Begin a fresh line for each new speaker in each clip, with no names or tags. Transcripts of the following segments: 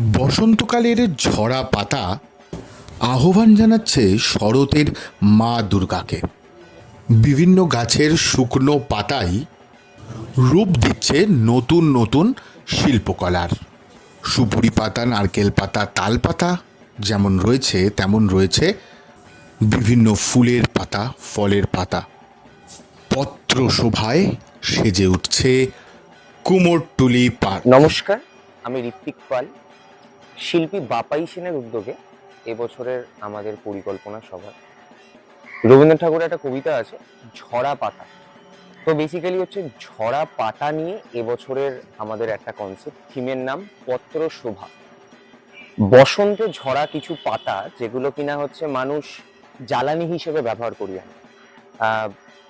বসন্তকালের ঝরা পাতা আহ্বান জানাচ্ছে শরতের মা দুর্গাকে। বিভিন্ন গাছের শুকনো পাতাই রূপ দিচ্ছে নতুন নতুন শিল্পকলার। সুপুরি পাতা, নারকেল পাতা, তাল পাতা যেমন রয়েছে, তেমন রয়েছে বিভিন্ন ফুলের পাতা, ফলের পাতা। পত্র শোভায় সেজে উঠছে কুমোরটুলি পার্ক।
নমস্কার, আমি ঋত্বিক পাল। শিল্পী বাপাই সেনের উদ্যোগে এবছরের আমাদের পরিকল্পনা সভা। রবীন্দ্রনাথ ঠাকুরের একটা কবিতা আছে, ঝরা পাতা। তো বেসিক্যালি হচ্ছে ঝরা পাতা নিয়ে এবছরের আমাদের একটা কনসেপ্ট থিমের নাম পত্র শোভা। বসন্তে ঝরা কিছু পাতা যেগুলো কিনা হচ্ছে মানুষ জ্বালানি হিসেবে ব্যবহার করি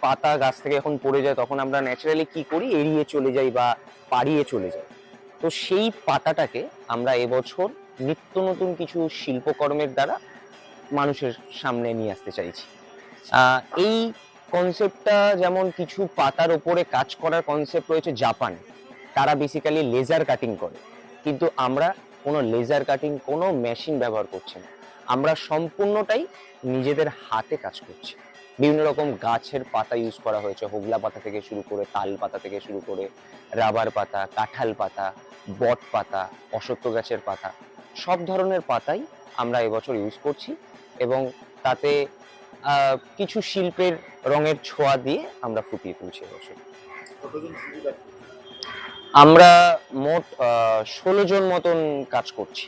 পাতা গাছ থেকে যখন পড়ে যায় তখন আমরা ন্যাচারালি কি করি? এড়িয়ে চলে যাই বা পাড়িয়ে চলে যাই। তো সেই পাতাটাকে আমরা এবছর নিত্য নতুন কিছু শিল্পকর্মের দ্বারা মানুষের সামনে নিয়ে আসতে চাইছি। এই কনসেপ্টটা যেমন কিছু পাতার ওপরে কাজ করার কনসেপ্ট রয়েছে জাপান। তারা বেসিক্যালি লেজার কাটিং করে। কিন্তু আমরা কোনো লেজার কাটিং কোনো মেশিন ব্যবহার করছি না। আমরা সম্পূর্ণটাই নিজেদের হাতে কাজ করছি। বিভিন্ন রকম গাছের পাতা ইউজ করা হয়েছে। হোগলা পাতা থেকে শুরু করে তাল পাতা থেকে শুরু করে রাবার পাতা, কাঁঠাল পাতা বট পাতা অসত্য গাছের পাতা সব ধরনের পাতাই আমরা এবছর ইউজ করছি এবং তাতে আহ, কিছু শিল্পের রঙের ছোঁয়া দিয়ে আমরা ফুটিয়ে তুলছি এবছর। আমরা মোট ষোলো জন মতন কাজ করছি।